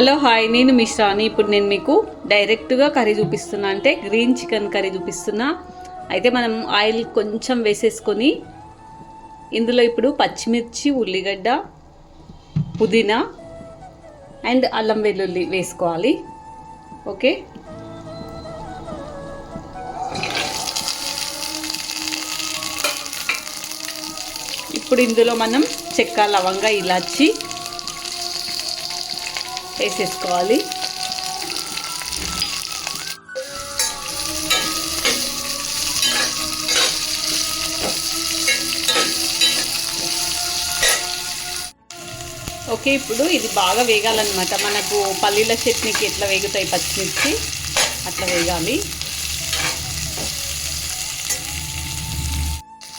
Hello hi. నేను మిశ్రాని ఇప్పుడు నేను మీకు డైరెక్ట్గా కర్రీ చూపిస్తున్నా. అంటే గ్రీన్ చికెన్ కర్రీ చూపిస్తున్నా. అయితే మనం ఆయిల్ కొంచెం వేసేసుకొని ఇందులో ఇప్పుడు పచ్చిమిర్చి ఉల్లిగడ్డ పుదీనా అండ్ అల్లం వెల్లుల్లి వేసుకోవాలి. ఓకే? ఇప్పుడు ఇందులో మనం చెక్క లవంగ ఇలాచి వేసేసుకోవాలి ఓకే ఇప్పుడు ఇది బాగా వేగాలన్నమాట. మనకు పల్లీల చట్నీకి ఎట్లా వేగుతాయి పచ్చిమిర్చి? అట్లా వేగాలి.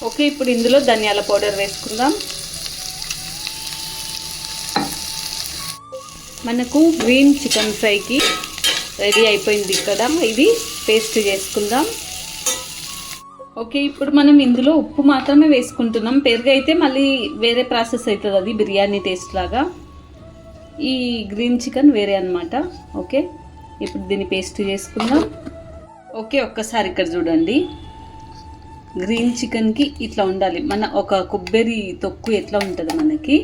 ఓకే ఇప్పుడు ఇందులో ధనియాల పౌడర్ వేసుకుందాం. మనకు గ్రీన్ చికెన్ ఫ్రైకి రెడీ అయిపోయింది కదా. ఇది పేస్ట్ చేసుకుందాం. ఓకే ఇప్పుడు మనం ఇందులో ఉప్పు మాత్రమే వేసుకుంటున్నాం. పెరుగు అయితే మళ్ళీ వేరే ప్రాసెస్ అవుతుంది అది బిర్యానీ టేస్ట్ లాగా. ఈ గ్రీన్ చికెన్ వేరే అనమాట ఓకే ఇప్పుడు దీన్ని పేస్ట్ చేసుకుందాం. ఓకే ఒక్కసారి ఇక్కడ చూడండి. గ్రీన్ చికెన్కి ఇట్లా ఉండాలి. మన ఒక కొబ్బరి తొక్కు ఎట్లా ఉంటుంది మనకి?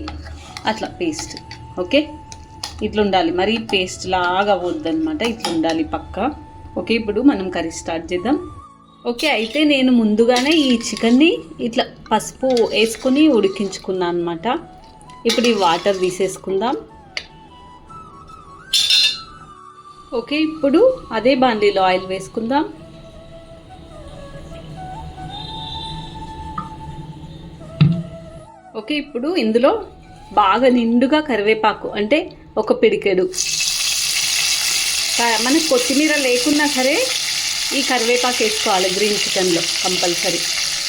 అట్లా పేస్ట్. ఓకే ఇట్లా ఉండాలి మరి పేస్ట్ లాగా అవ్వద్దు అనమాట ఇట్లా ఉండాలి పక్క. ఓకే ఇప్పుడు మనం కర్రీ స్టార్ట్ చేద్దాం. ఓకే అయితే నేను ముందుగానే ఈ చికెన్ని ఇట్లా పసుపు వేసుకొని ఉడికించుకున్నాను అనమాట ఇప్పుడు ఈ వాటర్ తీసేసుకుందాం. ఓకే ఇప్పుడు అదే బాండీలో ఆయిల్ వేసుకుందాం. ఓకే ఇప్పుడు ఇందులో బాగా నిండుగా కరివేపాకు అంటే ఒక పిడికెడు. క- మనకు కొత్తిమీర లేకున్నా సరే ఈ కరివేపాకు వేసుకోవాలి గ్రీన్ చికెన్లో కంపల్సరీ.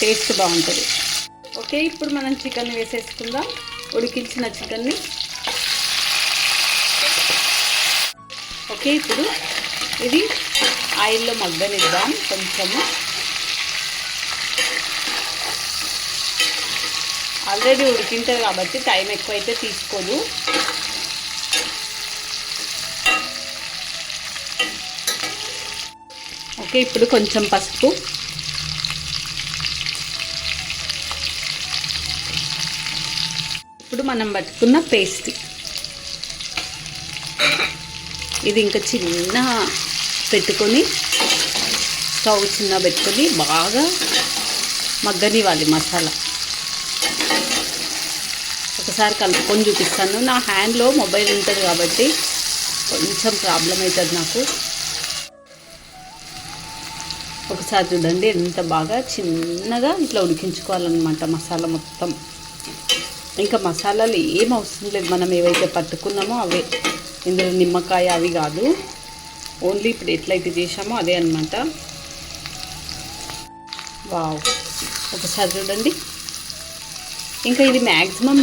టేస్ట్ బాగుంటుంది. ఓకే ఇప్పుడు మనం చికెన్ వేసేసుకుందాం. ఉడికించిన చికెన్ని. ఓకే ఇప్పుడు ఇది ఆయిల్లో మగ్గనిద్దాం కొంచెము. ఆల్రెడీ ఉడికింటుంది కాబట్టి టైం ఎక్కువైతే తీసుకోదు. ఓకే ఇప్పుడు కొంచెం పసుపు. ఇప్పుడు మనం పట్టుకున్న పేస్ట్ ఇది ఇంకా చిన్న పెట్టుకొని స్టవ్ చిన్న పెట్టుకొని బాగా మగ్గనివ్వాలి మసాలా. ఒకసారి కలుపుకొని చూపిస్తాను. నా హ్యాండ్లో మొబైల్ ఉంటుంది కాబట్టి కొంచెం ప్రాబ్లం అవుతుంది నాకు. ఒకసారి చూడండి ఎంత బాగా చిన్నగా ఇట్లా ఉడికించుకోవాలన్నమాట మసాలా మొత్తం. ఇంకా మసాలాలు ఏం అవసరం లేదు మనం ఏవైతే పట్టుకున్నామో అవే. ఇందులో నిమ్మకాయ అవి కాదు. ఓన్లీ ఇప్పుడు ఎట్లయితే చేసామో అదే అనమాట వావ్. ఒకసారి చూడండి. ఇంకా ఇది మ్యాక్సిమం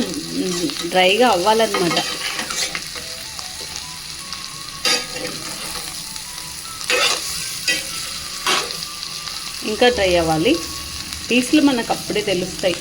డ్రైగా అవ్వాలన్నమాట. ఇంకా డ్రై అవ్వాలి. పీసులు మనకు అప్పుడే తెలుస్తాయి.